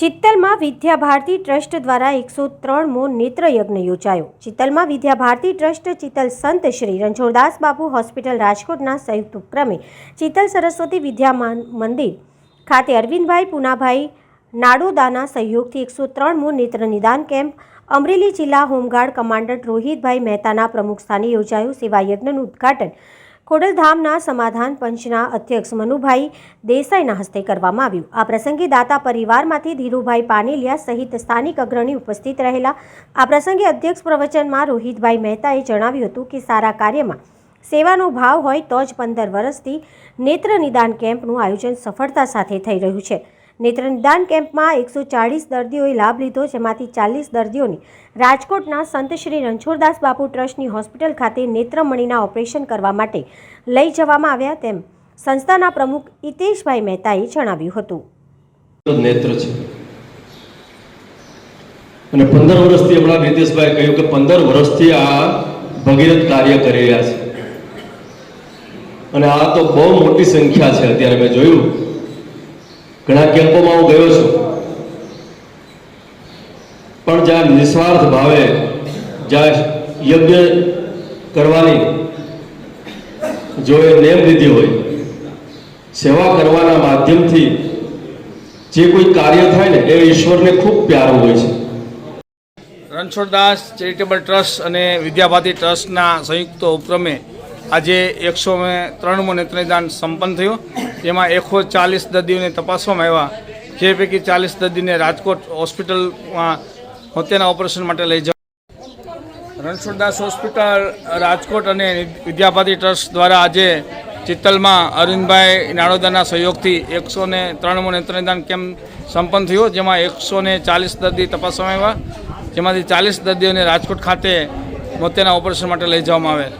ચિત્તલમાં Vidyabharati trust દ્વારા એકસો ત્રણમો નેત્રયજ્ઞ યોજાયો. ચિત્તલમાં વિદ્યાભારતી ટ્રસ્ટ ચિત્તલ સંત શ્રી રણછોડદાસ બાપુ હોસ્પિટલ રાજકોટના સંયુક્ત ઉપક્રમે ચિત્તલ સરસ્વતી વિદ્યામાન મંદિર ખાતે અરવિંદભાઈ પુનાભાઈ નાડોદાના સહયોગથી એકસો ત્રણમો નેત્ર નિદાન કેમ્પ, અમરેલી જિલ્લા હોમગાર્ડ કમાન્ડર રોહિતભાઈ મહેતાના પ્રમુખ સ્થાને યોજાયું. સેવાયજ્ઞનું ઉદ્ઘાટન ખોડલધામના સમાધાન પંચના અધ્યક્ષ મનુભાઈ દેસાઈના હસ્તે કરવામાં આવ્યું. આ પ્રસંગે દાતા પરિવારમાંથી ધીરુભાઈ પાનેલિયા સહિત સ્થાનિક અગ્રણી ઉપસ્થિત રહેલા. આ પ્રસંગે અધ્યક્ષ પ્રવચનમાં રોહિતભાઈ મહેતાએ જણાવ્યું હતું કે સારા કાર્યમાં સેવાનો ભાવ હોય તો જ પંદર વર્ષથી નેત્ર નિદાન કેમ્પનું આયોજન સફળતા સાથે થઈ રહ્યું છે. નેત્ર નિદાન કેમ્પમાં એકસો ચાળીસ દર્દીઓએ લાભ લીધો, જેમાંથી ચાલીસ દર્દીઓને રાજકોટના સંત શ્રી રણછોડદાસ બાપુ ટ્રસ્ટની હોસ્પિટલ ખાતે નેત્રમણીના ઓપરેશન કરવા માટે લઈ જવામાં આવ્યા તેમ સંસ્થાના પ્રમુખ હિતેશભાઈ મહેતાએ જણાવ્યું હતું. નેત્ર છે. અને પંદર વર્ષથી હમણાં નીતિશભાઈ કહ્યું કે પંદર વર્ષથી આ ભગીરથ કાર્ય કરી રહ્યા છે. અને આ તો બહુ મોટી સંખ્યા છે, અત્યારે મેં જોયું. ઘણા કેમ્પોમાં હું ગયો છું. પણ જ્યાં નિસ્વાર્થ ભાવે, જ્યાં યજ્ઞ કરવાની જો એ નેમ લીધી હોય, સેવા કરવાના માધ્યમથી જે કોઈ કાર્ય થાય ને, એ ઈશ્વરને ખૂબ પ્યારું હોય છે. રણછોડદાસ ચેરિટેબલ ટ્રસ્ટ અને વિદ્યાભાતી ટ્રસ્ટના સંયુક્ત ઉપક્રમે આજે એકસો ત્રણમો નેત્રદાન સંપન્ન થયું. જેમાં એકસો ચાલીસ દર્દીઓને તપાસવામાં આવ્યા. જે પૈકી ચાલીસ દર્દીને રાજકોટ હોસ્પિટલમાં તેના ઓપરેશન માટે લઈ જવા રણછોડદાસ હોસ્પિટલ, રાજકોટ અને વિદ્યાભાતી ટ્રસ્ટ દ્વારા આજે ચિત્તલમાં અરવિંદભાઈ નાડોદાના સહયોગથી એકસો ને ત્રણમો નેત્રદાન કેમ્પ સંપન્ન થયો, જેમાં એકસો ને ચાલીસ દર્દી તપાસવામાં આવ્યા. જેમાંથી ચાલીસ દર્દીઓને રાજકોટ ખાતે મોતિયાના ઓપરેશન માટે લઈ જવામાં આવેલ.